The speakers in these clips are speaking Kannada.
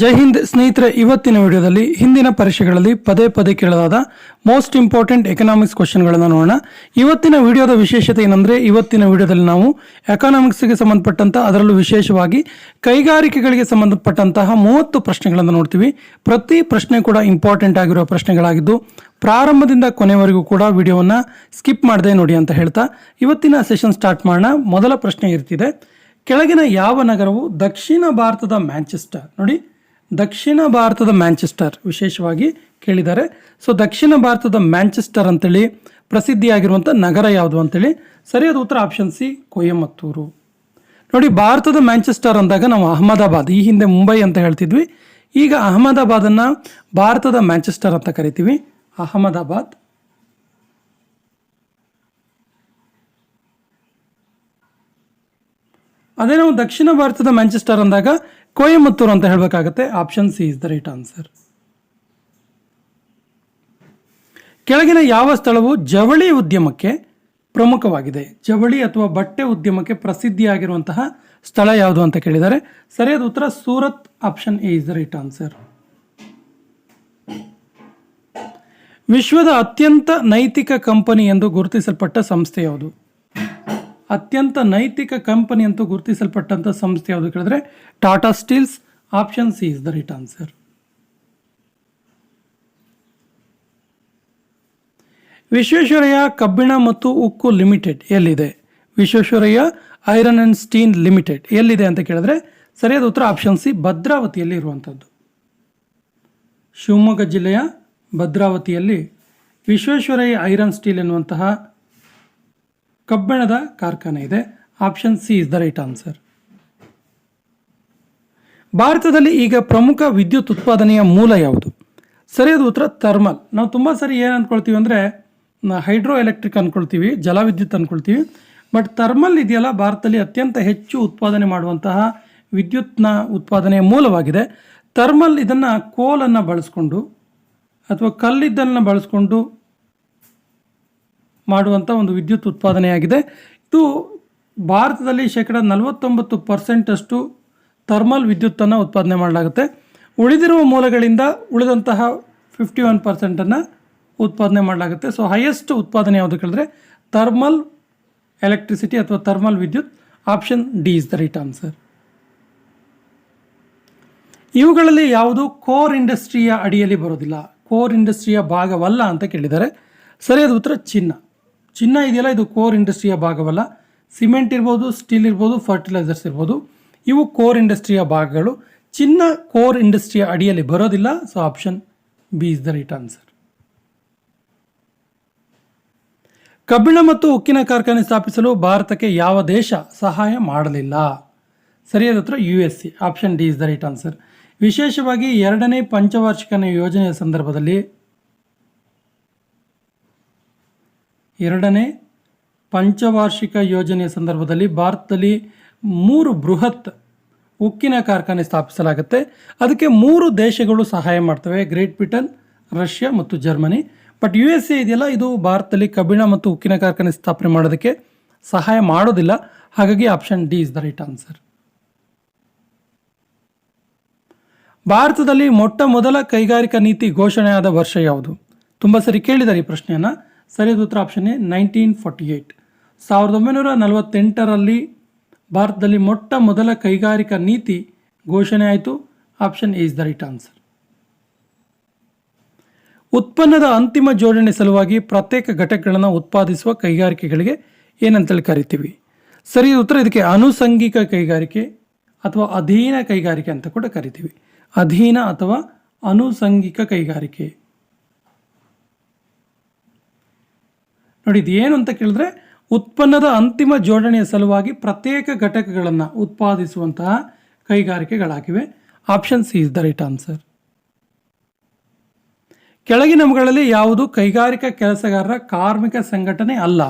ಜೈ ಹಿಂದ್ ಸ್ನೇಹಿತರೆ, ಇವತ್ತಿನ ವಿಡಿಯೋದಲ್ಲಿ ಹಿಂದಿನ ಪರೀಕ್ಷೆಗಳಲ್ಲಿ ಪದೇ ಪದೇ ಕೇಳಲಾದ ಮೋಸ್ಟ್ ಇಂಪಾರ್ಟೆಂಟ್ ಎಕನಾಮಿಕ್ಸ್ ಕ್ವಶನ್ಗಳನ್ನು ನೋಡೋಣ. ಇವತ್ತಿನ ವಿಡಿಯೋದ ವಿಶೇಷತೆ ಏನಂದ್ರೆ, ಇವತ್ತಿನ ವಿಡಿಯೋದಲ್ಲಿ ನಾವು ಎಕನಾಮಿಕ್ಸ್ಗೆ ಸಂಬಂಧಪಟ್ಟಂಥ ಅದರಲ್ಲೂ ವಿಶೇಷವಾಗಿ ಕೈಗಾರಿಕೆಗಳಿಗೆ ಸಂಬಂಧಪಟ್ಟಂತಹ ಮೂವತ್ತು ಪ್ರಶ್ನೆಗಳನ್ನು ನೋಡ್ತೀವಿ. ಪ್ರತಿ ಪ್ರಶ್ನೆ ಕೂಡ ಇಂಪಾರ್ಟೆಂಟ್ ಆಗಿರುವ ಪ್ರಶ್ನೆಗಳಾಗಿದ್ದು, ಪ್ರಾರಂಭದಿಂದ ಕೊನೆವರೆಗೂ ಕೂಡ ವಿಡಿಯೋವನ್ನು ಸ್ಕಿಪ್ ಮಾಡದೆ ನೋಡಿ ಅಂತ ಹೇಳ್ತಾ, ಇವತ್ತಿನ ಸೆಷನ್ ಸ್ಟಾರ್ಟ್ ಮಾಡೋಣ. ಮೊದಲ ಪ್ರಶ್ನೆ ಇರ್ತಿದೆ. ಕೆಳಗಿನ ಯಾವ ನಗರವು ದಕ್ಷಿಣ ಭಾರತದ ಮ್ಯಾಂಚೆಸ್ಟರ್ ನೋಡಿ. ದಕ್ಷಿಣ ಭಾರತದ ಮ್ಯಾಂಚೆಸ್ಟರ್ ವಿಶೇಷವಾಗಿ ಕೇಳಿದ್ದಾರೆ. ಸೊ ದಕ್ಷಿಣ ಭಾರತದ ಮ್ಯಾಂಚೆಸ್ಟರ್ ಅಂತೇಳಿ ಪ್ರಸಿದ್ಧಿಯಾಗಿರುವಂಥ ನಗರ ಯಾವುದು ಅಂತೇಳಿ? ಸರಿಯಾದ ಉತ್ತರ ಆಪ್ಷನ್ ಸಿ, ಕೊಯಮತ್ತೂರು. ನೋಡಿ, ಭಾರತದ ಮ್ಯಾಂಚೆಸ್ಟರ್ ಅಂದಾಗ ನಾವು ಅಹಮದಾಬಾದ್, ಈ ಹಿಂದೆ ಮುಂಬೈ ಅಂತ ಹೇಳ್ತಿದ್ವಿ. ಈಗ ಅಹಮದಾಬಾದನ್ನು ಭಾರತದ ಮ್ಯಾಂಚೆಸ್ಟರ್ ಅಂತ ಕರಿತೀವಿ. ಅಹಮದಾಬಾದ್. ಅದೇ ನಾವು ದಕ್ಷಿಣ ಭಾರತದ ಮ್ಯಾಂಚೆಸ್ಟರ್ ಅಂದಾಗ ಕೊಯಮತ್ತೂರು ಅಂತ ಹೇಳಬೇಕಾಗತ್ತೆ. Option C is the right answer ಕೆಳಗಿನ ಯಾವ ಸ್ಥಳವು ಜವಳಿ ಉದ್ಯಮಕ್ಕೆ ಪ್ರಮುಖವಾಗಿದೆ? ಜವಳಿ ಅಥವಾ ಬಟ್ಟೆ ಉದ್ಯಮಕ್ಕೆ ಪ್ರಸಿದ್ಧಿಯಾಗಿರುವಂತಹ ಸ್ಥಳ ಯಾವುದು ಅಂತ ಕೇಳಿದ್ದಾರೆ. ಸರಿಯಾದ ಉತ್ತರ Surat. Option A is the right answer ವಿಶ್ವದ ಅತ್ಯಂತ ನೈತಿಕ ಕಂಪನಿ ಎಂದು ಗುರುತಿಸಲ್ಪಟ್ಟ ಸಂಸ್ಥೆ ಯಾವುದು? ಅತ್ಯಂತ ನೈತಿಕ ಕಂಪನಿ ಅಂತ ಗುರುತಿಸಲ್ಪಟ್ಟಂಥ ಸಂಸ್ಥೆ ಯಾವುದು ಕೇಳಿದ್ರೆ Tata steels, option C is the right answer. Visvesvaraya ಕಬ್ಬಿಣ ಮತ್ತು ಉಕ್ಕು ಲಿಮಿಟೆಡ್ ಎಲ್ಲಿದೆ? Visvesvaraya iron and steel limited ಎಲ್ಲಿದೆ ಅಂತ ಕೇಳಿದ್ರೆ ಸರಿಯಾದ ಉತ್ತರ ಆಪ್ಷನ್ ಸಿ ಭದ್ರಾವತಿಯಲ್ಲಿ ಇರುವಂಥದ್ದು ಶಿವಮೊಗ್ಗ ಜಿಲ್ಲೆಯ ಭದ್ರಾವತಿಯಲ್ಲಿ ವಿಶ್ವೇಶ್ವರಯ್ಯ ಐರನ್ ಸ್ಟೀಲ್ ಎನ್ನುವಂತಹ ಕಬ್ಬಿಣದ ಕಾರ್ಖಾನೆ ಇದೆ. Option C is the right answer ಭಾರತದಲ್ಲಿ ಈಗ ಪ್ರಮುಖ ವಿದ್ಯುತ್ ಉತ್ಪಾದನೆಯ ಮೂಲ ಯಾವುದು? ಸರಿಯಾದ ಉತ್ತರ ಥರ್ಮಲ್ ನಾವು ತುಂಬ ಸರಿ ಏನು ಅಂದ್ಕೊಳ್ತೀವಿ ಅಂದರೆ ಹೈಡ್ರೋ ಎಲೆಕ್ಟ್ರಿಕ್ ಅಂದ್ಕೊಳ್ತೀವಿ ಜಲವಿದ್ಯುತ್ ಅಂದ್ಕೊಳ್ತೀವಿ ಬಟ್ ಥರ್ಮಲ್ ಇದೆಯಲ್ಲ, ಭಾರತದಲ್ಲಿ ಅತ್ಯಂತ ಹೆಚ್ಚು ಉತ್ಪಾದನೆ ಮಾಡುವಂತಹ ವಿದ್ಯುತ್ನ ಉತ್ಪಾದನೆಯ ಮೂಲವಾಗಿದೆ. ಥರ್ಮಲ್ ಇದನ್ನು ಕೋಲನ್ನು ಬಳಸ್ಕೊಂಡು ಅಥವಾ ಕಲ್ಲಿದ್ದನ್ನು ಬಳಸ್ಕೊಂಡು ಮಾಡುವಂಥ ಒಂದು ವಿದ್ಯುತ್ ಉತ್ಪಾದನೆಯಾಗಿದೆ. ಇದು ಭಾರತದಲ್ಲಿ ಶೇಕಡ ನಲವತ್ತೊಂಬತ್ತು ಪರ್ಸೆಂಟಷ್ಟು ಥರ್ಮಲ್ ವಿದ್ಯುತ್ತನ್ನು ಉತ್ಪಾದನೆ ಮಾಡಲಾಗುತ್ತೆ. ಉಳಿದಿರುವ ಮೂಲಗಳಿಂದ ಉಳಿದಂತಹ ಫಿಫ್ಟಿ ಒನ್ ಪರ್ಸೆಂಟನ್ನು ಉತ್ಪಾದನೆ ಮಾಡಲಾಗುತ್ತೆ. ಸೊ ಹೈಯೆಸ್ಟ್ ಉತ್ಪಾದನೆ ಯಾವುದು ಕೇಳಿದ್ರೆ ಥರ್ಮಲ್ ಎಲೆಕ್ಟ್ರಿಸಿಟಿ ಅಥವಾ ಥರ್ಮಲ್ ವಿದ್ಯುತ್ option D is the right answer ಇವುಗಳಲ್ಲಿ ಯಾವುದು ಕೋರ್ ಇಂಡಸ್ಟ್ರಿಯ ಅಡಿಯಲ್ಲಿ ಬರೋದಿಲ್ಲ. ಕೋರ್ ಇಂಡಸ್ಟ್ರಿಯ ಭಾಗವಲ್ಲ ಅಂತ ಕೇಳಿದ್ದಾರೆ. ಸರಿಯಾದ ಉತ್ತರ ಚಿನ್ನ. ಚಿನ್ನ ಇದೆಯಲ್ಲ, ಇದು ಕೋರ್ ಇಂಡಸ್ಟ್ರಿಯ ಭಾಗವಲ್ಲ. ಸಿಮೆಂಟ್ ಇರ್ಬೋದು ಸ್ಟೀಲ್ ಇರ್ಬೋದು ಫರ್ಟಿಲೈಸರ್ಸ್ ಇರ್ಬೋದು. ಇವು ಕೋರ್ ಇಂಡಸ್ಟ್ರಿಯ ಭಾಗಗಳು. ಚಿನ್ನ ಕೋರ್ ಇಂಡಸ್ಟ್ರಿಯ ಅಡಿಯಲ್ಲಿ ಬರೋದಿಲ್ಲ. So option B is the right answer ಕಬ್ಬಿಣ ಮತ್ತು ಉಕ್ಕಿನ ಕಾರ್ಖಾನೆ ಸ್ಥಾಪಿಸಲು ಭಾರತಕ್ಕೆ ಯಾವ ದೇಶ ಸಹಾಯ ಮಾಡಲಿಲ್ಲ? ಸರಿಯಾದ ಉತ್ತರ U S C option D is the right answer ವಿಶೇಷವಾಗಿ ಎರಡನೇ ಪಂಚವಾರ್ಷಿಕ ಯೋಜನೆಯ ಸಂದರ್ಭದಲ್ಲಿ ಎರಡನೇ ಪಂಚವಾರ್ಷಿಕ ಯೋಜನೆಯ ಸಂದರ್ಭದಲ್ಲಿ ಭಾರತದಲ್ಲಿ ಮೂರು ಬೃಹತ್ ಉಕ್ಕಿನ ಕಾರ್ಖಾನೆ ಸ್ಥಾಪಿಸಲಾಗುತ್ತೆ. ಅದಕ್ಕೆ ಮೂರು ದೇಶಗಳು ಸಹಾಯ ಮಾಡ್ತವೆ. ಗ್ರೇಟ್ ಬ್ರಿಟನ್, ರಷ್ಯಾ ಮತ್ತು Germany. But U S A ಇದೆಯಲ್ಲ, ಇದು ಭಾರತದಲ್ಲಿ ಕಬ್ಬಿಣ ಮತ್ತು ಉಕ್ಕಿನ ಕಾರ್ಖಾನೆ ಸ್ಥಾಪನೆ ಮಾಡೋದಕ್ಕೆ ಸಹಾಯ ಮಾಡೋದಿಲ್ಲ. ಹಾಗಾಗಿ option D is the right answer. ಭಾರತದಲ್ಲಿ ಮೊಟ್ಟ ಮೊದಲ ಕೈಗಾರಿಕಾ ನೀತಿ ಘೋಷಣೆಯಾದ ವರ್ಷ ಯಾವುದು? ತುಂಬ ಸರಿ ಕೇಳಿದ್ದಾರೆ ಈ ಪ್ರಶ್ನೆಯನ್ನು. ಸರಿಯಾದ ಉತ್ತರ option A nineteen forty eight ಸಾವಿರದ ಒಂಬೈನೂರ ನಲವತ್ತೆಂಟರಲ್ಲಿ ಭಾರತದಲ್ಲಿ ಮೊಟ್ಟ ಮೊದಲ ಕೈಗಾರಿಕಾ ನೀತಿ ಘೋಷಣೆ ಆಯಿತು. Option A is the right answer ಉತ್ಪನ್ನದ ಅಂತಿಮ ಜೋಡಣೆ ಸಲುವಾಗಿ ಪ್ರತ್ಯೇಕ ಘಟಕಗಳನ್ನು ಉತ್ಪಾದಿಸುವ ಕೈಗಾರಿಕೆಗಳಿಗೆ ಏನಂತೇಳಿ ಕರಿತೀವಿ. ಸರಿ ಉತ್ತರ ಇದಕ್ಕೆ ಅನುಸಂಗಿಕ ಕೈಗಾರಿಕೆ ಅಥವಾ ಅಧೀನ ಕೈಗಾರಿಕೆ ಅಂತ ಕೂಡ ಕರಿತೀವಿ. ಅಧೀನ ಅಥವಾ ಅನುಸಂಗಿಕ ಕೈಗಾರಿಕೆ. ನೋಡಿ, ಇದು ಏನು ಅಂತ ಕೇಳಿದ್ರೆ ಉತ್ಪನ್ನದ ಅಂತಿಮ ಜೋಡಣೆಯ ಸಲುವಾಗಿ ಪ್ರತ್ಯೇಕ ಘಟಕಗಳನ್ನು ಉತ್ಪಾದಿಸುವಂತಹ ಕೈಗಾರಿಕೆಗಳಾಗಿವೆ. Option C is the right answer ಕೆಳಗಿನವುಗಳಲ್ಲಿ ಯಾವುದು ಕೈಗಾರಿಕಾ ಕೆಲಸಗಾರರ ಕಾರ್ಮಿಕ ಸಂಘಟನೆ ಅಲ್ಲ?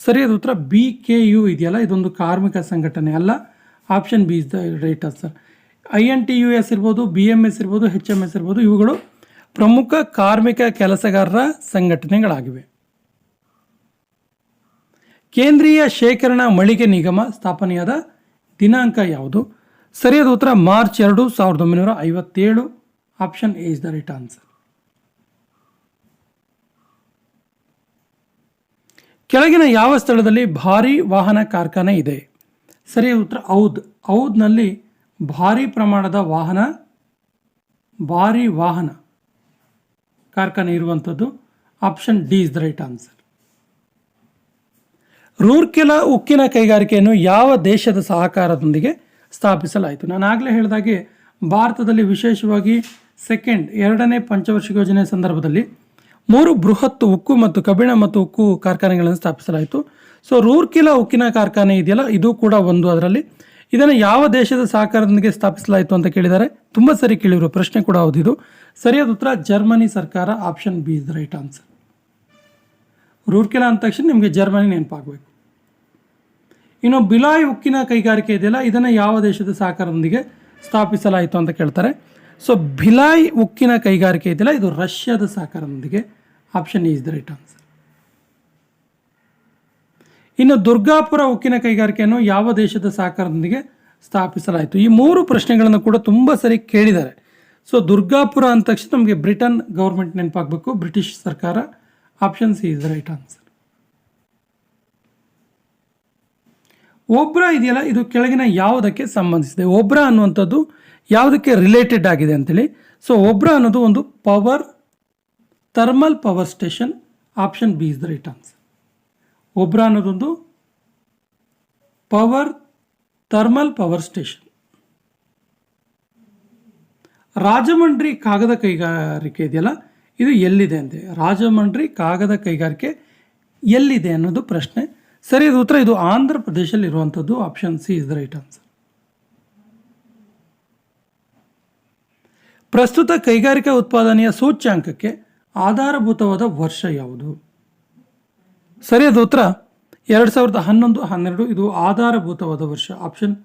ಸರಿಯಾದ ಉತ್ತರ ಬಿ ಕೆ ಯು ಇದೆಯಲ್ಲ, ಇದೊಂದು ಕಾರ್ಮಿಕ ಸಂಘಟನೆ ಅಲ್ಲ. Option B is the right answer I N T U S ಇರ್ಬೋದು ಬಿ ಎಂ ಎಸ್ ಇರ್ಬೋದು ಹೆಚ್ ಎಂ ಎಸ್ ಇರ್ಬೋದು, ಇವುಗಳು ಪ್ರಮುಖ ಕಾರ್ಮಿಕ ಕೆಲಸಗಾರರ ಸಂಘಟನೆಗಳಾಗಿವೆ. ಕೇಂದ್ರೀಯ ಶೇಖರಣಾ ಮಳಿಗೆ ನಿಗಮ ಸ್ಥಾಪನೆಯಾದ ದಿನಾಂಕ ಯಾವುದು? ಸರಿಯಾದ ಉತ್ತರ ಮಾರ್ಚ್ ಎರಡು ಸಾವಿರದ ಒಂಬೈನೂರ ಐವತ್ತೇಳು. Option A is the right answer. ಕೆಳಗಿನ ಯಾವ ಸ್ಥಳದಲ್ಲಿ ಭಾರಿ ವಾಹನ ಕಾರ್ಖಾನೆ ಇದೆ? ಸರಿಯಾದ ಉತ್ತರ ಔದ್. ಔದ್ನಲ್ಲಿ ಭಾರಿ ಪ್ರಮಾಣದ ವಾಹನ, ಭಾರಿ ವಾಹನ ಕಾರ್ಖಾನೆ ಇರುವಂಥದ್ದು option D is the right answer. Rourkela ಉಕ್ಕಿನ ಕೈಗಾರಿಕೆಯನ್ನು ಯಾವ ದೇಶದ ಸಹಕಾರದೊಂದಿಗೆ ಸ್ಥಾಪಿಸಲಾಯಿತು? ನಾನು ಆಗಲೇ ಹೇಳಿದಾಗೆ ಭಾರತದಲ್ಲಿ ವಿಶೇಷವಾಗಿ ಸೆಕೆಂಡ್ ಎರಡನೇ ಪಂಚವಾರ್ಷಿಕ ಯೋಜನೆ ಸಂದರ್ಭದಲ್ಲಿ ಮೂರು ಬೃಹತ್ ಉಕ್ಕು ಮತ್ತು ಕಬ್ಬಿಣ ಮತ್ತು ಉಕ್ಕು ಕಾರ್ಖಾನೆಗಳನ್ನು ಸ್ಥಾಪಿಸಲಾಯಿತು. ಸೊ ರೂರ್ಕಿಲ ಉಕ್ಕಿನ ಕಾರ್ಖಾನೆ ಇದೆಯಲ್ಲ? ಇದು ಕೂಡ ಒಂದು ಅದರಲ್ಲಿ. ಇದನ್ನು ಯಾವ ದೇಶದ ಸಹಕಾರದೊಂದಿಗೆ ಸ್ಥಾಪಿಸಲಾಯಿತು ಅಂತ ಕೇಳಿದ್ದಾರೆ ತುಂಬ ಸರಿ ಕೇಳಿರುವ ಪ್ರಶ್ನೆ ಕೂಡ ಹೌದಿದು. ಸರಿಯಾದ ಉತ್ತರ, ಜರ್ಮನಿ ಸರ್ಕಾರ option B is right answer Rourkela ಅಂದ ತಕ್ಷಣ ನಿಮಗೆ ಜರ್ಮನಿ ನೆನಪಾಗಬೇಕು. ಇನ್ನು ಬಿಲಾಯ್ ಉಕ್ಕಿನ ಕೈಗಾರಿಕೆ ಇದೆಯಲ್ಲ, ಇದನ್ನು ಯಾವ ದೇಶದ ಸಹಕಾರದೊಂದಿಗೆ ಸ್ಥಾಪಿಸಲಾಯಿತು ಅಂತ ಕೇಳ್ತಾರೆ. ಸೊ ಬಿಲಾಯ್ ಉಕ್ಕಿನ ಕೈಗಾರಿಕೆ ಇದೆಯಲ್ಲ, ಇದು ರಷ್ಯಾದ ಸಹಕಾರದೊಂದಿಗೆ option is the right answer ಇನ್ನು ದುರ್ಗಾಪುರ ಉಕ್ಕಿನ ಕೈಗಾರಿಕೆಯನ್ನು ಯಾವ ದೇಶದ ಸಹಕಾರದೊಂದಿಗೆ ಸ್ಥಾಪಿಸಲಾಯಿತು? ಈ ಮೂರು ಪ್ರಶ್ನೆಗಳನ್ನು ಕೂಡ ತುಂಬ ಸರಿ ಕೇಳಿದ್ದಾರೆ. ಸೊ ದುರ್ಗಾಪುರ ಅಂದ ತಕ್ಷಣ ನಮಗೆ ಬ್ರಿಟನ್ ಗೌರ್ಮೆಂಟ್ ನೆನಪಾಗಬೇಕು, ಬ್ರಿಟಿಷ್ ಸರ್ಕಾರ option C is the right answer Obra ಇದೆಯಲ್ಲ, ಇದು ಕೆಳಗಿನ ಯಾವುದಕ್ಕೆ ಸಂಬಂಧಿಸಿದೆ? ಒಬ್ರ ಅನ್ನುವಂಥದ್ದು ಯಾವುದಕ್ಕೆ ರಿಲೇಟೆಡ್ ಆಗಿದೆ ಅಂತೇಳಿ. ಸೊ ಒಬ್ರಾ ಅನ್ನೋದು ಒಂದು power thermal power station option B is the right answer Obra ಅನ್ನೋದೊಂದು power thermal power station Rajahmundry ಕಾಗದ ಕೈಗಾರಿಕೆ ಇದೆಯಲ್ಲ, ಇದು ಎಲ್ಲಿದೆ ಅಂತೆ? ರಾಜಮಂಡ್ರಿ ಕಾಗದ ಕೈಗಾರಿಕೆ ಎಲ್ಲಿದೆ ಅನ್ನೋದು ಪ್ರಶ್ನೆ. ಸರಿಯಾದ ಉತ್ತರ, ಇದು ಆಂಧ್ರ ಪ್ರದೇಶದಲ್ಲಿ ಇರುವಂಥದ್ದು option C is the right answer ಪ್ರಸ್ತುತ ಕೈಗಾರಿಕಾ ಉತ್ಪಾದನೆಯ ಸೂಚ್ಯಾಂಕಕ್ಕೆ ಆಧಾರಭೂತವಾದ ವರ್ಷ ಯಾವುದು? ಸರಿಯಾದ ಉತ್ತರ. ಎರಡು ಸಾವಿರದ ಹನ್ನೊಂದು, ಹನ್ನೆರಡು, ಇದು ಆಧಾರಭೂತವಾದ ವರ್ಷ. Option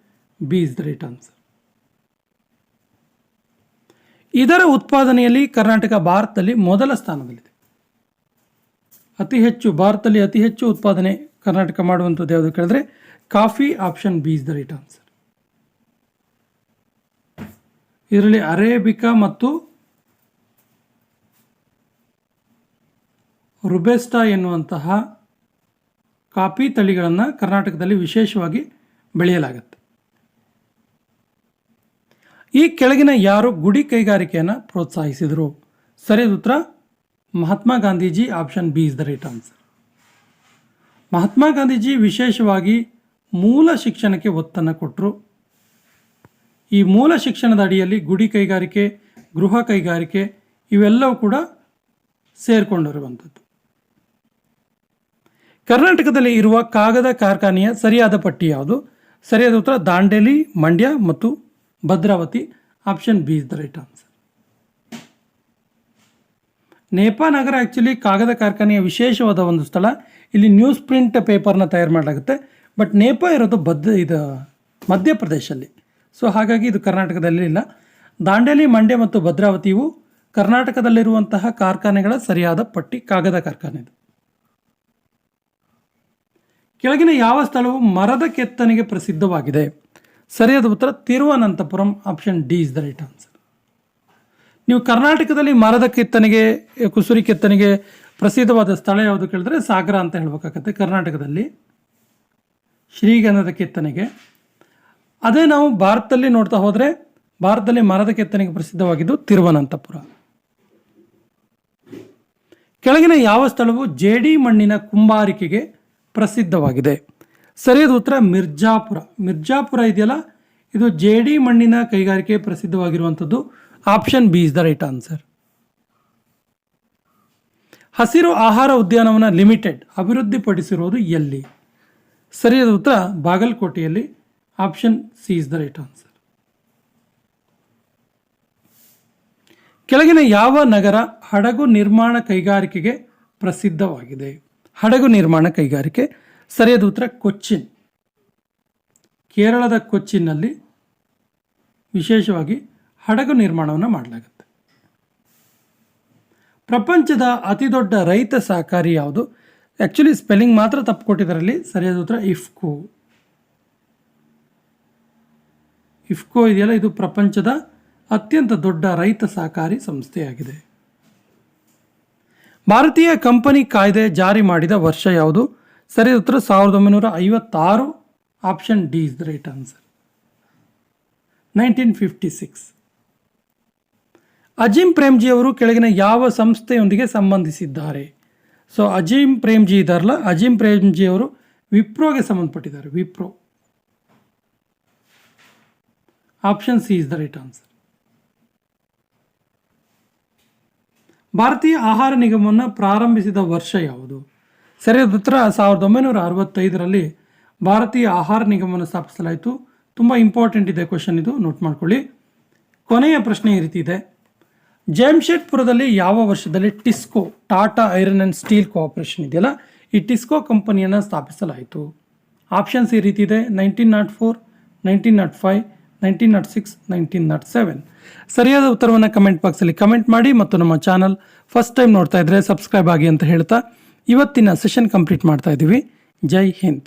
B is the right answer ಇದರ ಉತ್ಪಾದನೆಯಲ್ಲಿ ಕರ್ನಾಟಕ ಭಾರತದಲ್ಲಿ ಮೊದಲ ಸ್ಥಾನದಲ್ಲಿದೆ. ಅತಿ ಹೆಚ್ಚು, ಭಾರತದಲ್ಲಿ ಅತಿ ಹೆಚ್ಚು ಉತ್ಪಾದನೆ ಕರ್ನಾಟಕ ಮಾಡುವಂಥದ್ದು ಯಾವುದು ಕೇಳಿದ್ರೆ coffee option B is the right answer. ಇದರಲ್ಲಿ ಅರೇಬಿಕಾ ಮತ್ತು ರುಬೆಸ್ಟಾ ಎನ್ನುವಂತಹ ಕಾಫಿ ತಳಿಗಳನ್ನು ಕರ್ನಾಟಕದಲ್ಲಿ ವಿಶೇಷವಾಗಿ ಬೆಳೆಯಲಾಗುತ್ತೆ. ಈ ಕೆಳಗಿನ ಯಾರು ಗುಡಿ ಕೈಗಾರಿಕೆಯನ್ನು ಪ್ರೋತ್ಸಾಹಿಸಿದರು? ಸರಿಯಾದ ಉತ್ತರ Mahatma Gandhiji, option B is the right answer. Mahatma Gandhiji ವಿಶೇಷವಾಗಿ ಮೂಲ ಶಿಕ್ಷಣಕ್ಕೆ ಒತ್ತನ್ನು ಕೊಟ್ಟರು ಈ ಮೂಲ ಶಿಕ್ಷಣದ ಅಡಿಯಲ್ಲಿ ಗುಡಿ ಕೈಗಾರಿಕೆ, ಗೃಹ ಕೈಗಾರಿಕೆ ಇವೆಲ್ಲವೂ ಕೂಡ ಸೇರಿಕೊಂಡಿರುವಂಥದ್ದು ಕರ್ನಾಟಕದಲ್ಲಿ ಇರುವ ಕಾಗದ ಕಾರ್ಖಾನೆಯ ಸರಿಯಾದ ಪಟ್ಟಿ ಯಾವುದು? ಸರಿಯಾದ ಉತ್ತರ ದಾಂಡೇಲಿ, ಮಂಡ್ಯ ಮತ್ತು Bhadravati option B is the right answer Nepanagar actually ಕಾಗದ ಕಾರ್ಖಾನೆಯ ವಿಶೇಷವಾದ ಒಂದು ಸ್ಥಳ. ಇಲ್ಲಿ ನ್ಯೂಸ್ ಪ್ರಿಂಟ್ ಪೇಪರ್ನ ತಯಾರು ಮಾಡಲಾಗುತ್ತೆ. ಬಟ್ ನೇಪಾ ಇರೋದು ಬದ್ಧ ಇದು ಮಧ್ಯಪ್ರದೇಶಲ್ಲಿ. ಸೊ ಹಾಗಾಗಿ ಇದು ಕರ್ನಾಟಕದಲ್ಲಿ ಇಲ್ಲ. ದಾಂಡೇಲಿ, ಮಂಡ್ಯ ಮತ್ತು ಭದ್ರಾವತಿಯು ಕರ್ನಾಟಕದಲ್ಲಿರುವಂತಹ ಕಾರ್ಖಾನೆಗಳ ಸರಿಯಾದ ಪಟ್ಟಿ ಕಾಗದ ಕಾರ್ಖಾನೆ ಇದು. ಕೆಳಗಿನ ಯಾವ ಸ್ಥಳವು ಮರದ ಕೆತ್ತನೆಗೆ ಪ್ರಸಿದ್ಧವಾಗಿದೆ. ಸರಿಯಾದ ಉತ್ತರ Thiruvananthapuram option D is the right answer ನೀವು ಕರ್ನಾಟಕದಲ್ಲಿ ಮರದ ಕೆತ್ತನೆಗೆ, ಕುಸುರಿ ಕೆತ್ತನೆಗೆ ಪ್ರಸಿದ್ಧವಾದ ಸ್ಥಳ ಯಾವುದು ಕೇಳಿದ್ರೆ ಸಾಗರ ಅಂತ ಹೇಳ್ಬೇಕಾಗತ್ತೆ ಕರ್ನಾಟಕದಲ್ಲಿ. ಶ್ರೀಗಂಧದ ಕೆತ್ತನೆಗೆ. ಅದೇ ನಾವು ಭಾರತದಲ್ಲಿ ನೋಡ್ತಾ ಹೋದರೆ ಭಾರತದಲ್ಲಿ ಮರದ ಕೆತ್ತನೆಗೆ ಪ್ರಸಿದ್ಧವಾಗಿದ್ದು ತಿರುವನಂತಪುರ. ಕೆಳಗಿನ ಯಾವ ಸ್ಥಳವು ಜೇಡಿ ಮಣ್ಣಿನ ಕುಂಬಾರಿಕೆಗೆ ಪ್ರಸಿದ್ಧವಾಗಿದೆ. ಸರಿಯಾದ ಉತ್ತರ ಮಿರ್ಜಾಪುರ. ಮಿರ್ಜಾಪುರ ಇದೆಯಲ್ಲ? ಇದು ಜೇಡಿ ಮಣ್ಣಿನ ಕೈಗಾರಿಕೆ ಪ್ರಸಿದ್ಧವಾಗಿರುವಂಥದ್ದು option B is the right answer ಹಸಿರು ಆಹಾರ ಉದ್ಯಾನವನ ಲಿಮಿಟೆಡ್ ಅಭಿವೃದ್ಧಿಪಡಿಸಿರುವುದು ಎಲ್ಲಿ? ಸರಿಯಾದ ಉತ್ತರ ಬಾಗಲಕೋಟೆಯಲ್ಲಿ. Option C is the right answer ಕೆಳಗಿನ ಯಾವ ನಗರ ಹಡಗು ನಿರ್ಮಾಣ ಕೈಗಾರಿಕೆಗೆ ಪ್ರಸಿದ್ಧವಾಗಿದೆ? ಹಡಗು ನಿರ್ಮಾಣ ಕೈಗಾರಿಕೆ. ಸರಿಯಾದ ಉತ್ತರ ಕೊಚ್ಚಿನ್. ಕೇರಳದ ಕೊಚ್ಚಿನ್ನಲ್ಲಿ ವಿಶೇಷವಾಗಿ ಹಡಗು ನಿರ್ಮಾಣವನ್ನು ಮಾಡಲಾಗುತ್ತೆ. ಪ್ರಪಂಚದ ಅತಿ ದೊಡ್ಡ ರೈತ ಸಹಕಾರಿ ಯಾವುದು? ಆ್ಯಕ್ಚುಲಿ ಸ್ಪೆಲ್ಲಿಂಗ್ ಮಾತ್ರ ತಪ್ಪು ಕೊಟ್ಟಿದ್ದರಲ್ಲಿ ಸರಿಯಾದ ಉತ್ತರ ಇಫ್ಕೋ. ಇಫ್ಕೋ ಇದೆಯಲ್ಲ, ಇದು ಪ್ರಪಂಚದ ಅತ್ಯಂತ ದೊಡ್ಡ ರೈತ ಸಹಕಾರಿ ಸಂಸ್ಥೆಯಾಗಿದೆ. ಭಾರತೀಯ ಕಂಪನಿ ಕಾಯ್ದೆ ಜಾರಿ ಮಾಡಿದ ವರ್ಷ ಯಾವುದು? ಸರಿಯಾದ ಉತ್ತರ ಸಾವಿರದ ಒಂಬೈನೂರ ಐವತ್ತಾರು. Option D is the right answer nineteen fifty six Azim Premji ಅವರು ಕೆಳಗಿನ ಯಾವ ಸಂಸ್ಥೆಯೊಂದಿಗೆ ಸಂಬಂಧಿಸಿದ್ದಾರೆ? ಸೊ ಅಜಿಂ ಪ್ರೇಮ್ಜಿ ಇದ್ದಾರಲ್ಲ ಅಜೀಂ ಪ್ರೇಮ್ಜಿ ಅವರು ವಿಪ್ರೋಗೆ ಸಂಬಂಧಪಟ್ಟಿದ್ದಾರೆ, Wipro. Option C is the right answer ಭಾರತೀಯ ಆಹಾರ ನಿಗಮವನ್ನು ಪ್ರಾರಂಭಿಸಿದ ವರ್ಷ ಯಾವುದು? ಸರಿಯಾದ ಉತ್ತರ ಸಾವಿರದ ಒಂಬೈನೂರ ಅರವತ್ತೈದರಲ್ಲಿ ಭಾರತೀಯ ಆಹಾರ ನಿಗಮವನ್ನು ಸ್ಥಾಪಿಸಲಾಯಿತು. ತುಂಬ ಇಂಪಾರ್ಟೆಂಟ್ ಇದೆ ಕ್ವಶನ್ ಇದು ನೋಟ್ ಮಾಡ್ಕೊಳ್ಳಿ. ಕೊನೆಯ ಪ್ರಶ್ನೆ ಈ ರೀತಿ ಇದೆ. ಜಮ್ಶೆಡ್ಪುರದಲ್ಲಿ ಯಾವ ವರ್ಷದಲ್ಲಿ TISCO, Tata iron and steel cooperation ಇದೆಯಲ್ಲ, ಈ ಟಿಸ್ಕೋ ಕಂಪನಿಯನ್ನು ಸ್ಥಾಪಿಸಲಾಯಿತು. ಆಪ್ಷನ್ಸ್ ಈ ರೀತಿ ಇದೆ, nineteen nought four, nineteen nought five, nineteen nought six, nineteen nought seven. ಸರಿಯಾದ ಉತ್ತರವನ್ನು ಕಮೆಂಟ್ ಬಾಕ್ಸಲ್ಲಿ ಕಮೆಂಟ್ ಮಾಡಿ ಮತ್ತು ನಮ್ಮ ಚಾನಲ್ ಫಸ್ಟ್ ಟೈಮ್ ನೋಡ್ತಾ ಇದ್ದರೆ ಸಬ್ಸ್ಕ್ರೈಬ್ ಆಗಿ ಅಂತ ಹೇಳ್ತಾ ಇವತ್ತಿನ ಸೆಷನ್ ಕಂಪ್ಲೀಟ್ ಮಾಡ್ತಾ ಇದ್ದೀವಿ ಜೈ ಹಿಂದ್.